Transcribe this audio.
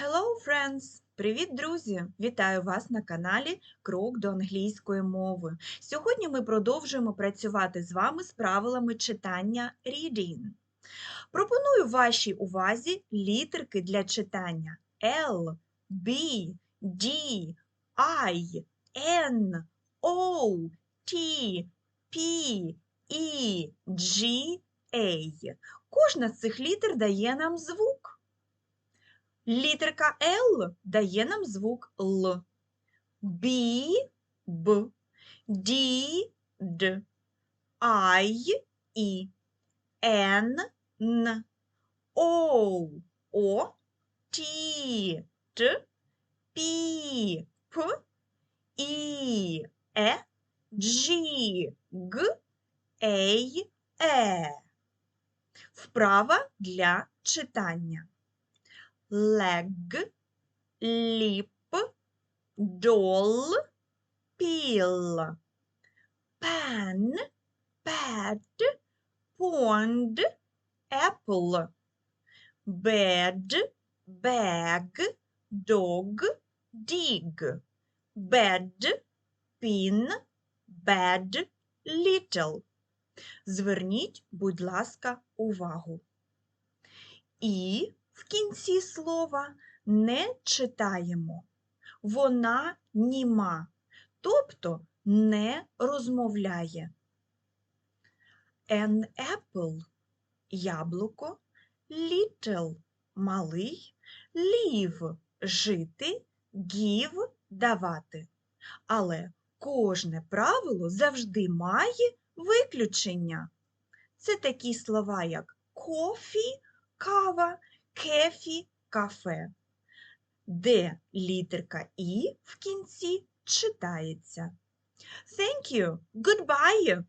Hello, friends! Привіт, друзі! Вітаю вас на каналі Крок до англійської мови. Сьогодні ми продовжуємо працювати з вами з правилами читання reading. Пропоную вашій увазі літерки для читання L, B, D, I, N, O, T, P, E, G, A. Кожна з цих літер дає нам звук. Літерка Л дає нам звук Л. Б, Б, Д, Д, Ай, І, Н, Н, О, О, Т, Т, Пі, П, І, Е, Джі, Г, Ей, Е. Вправа для читання leg, lip, doll, pill, pan, pad, pond, apple, bed, bag, dog, dig, bed, pin, bad, little. Зверніть, будь ласка, увагу. І в кінці слова не читаємо. Вона німа, тобто не розмовляє. An apple – яблуко, little – малий, live – жити, give – давати. Але кожне правило завжди має виключення. Це такі слова, як coffee – кава, кефі, кафе, де літерка І в кінці читається. Thank you. Goodbye.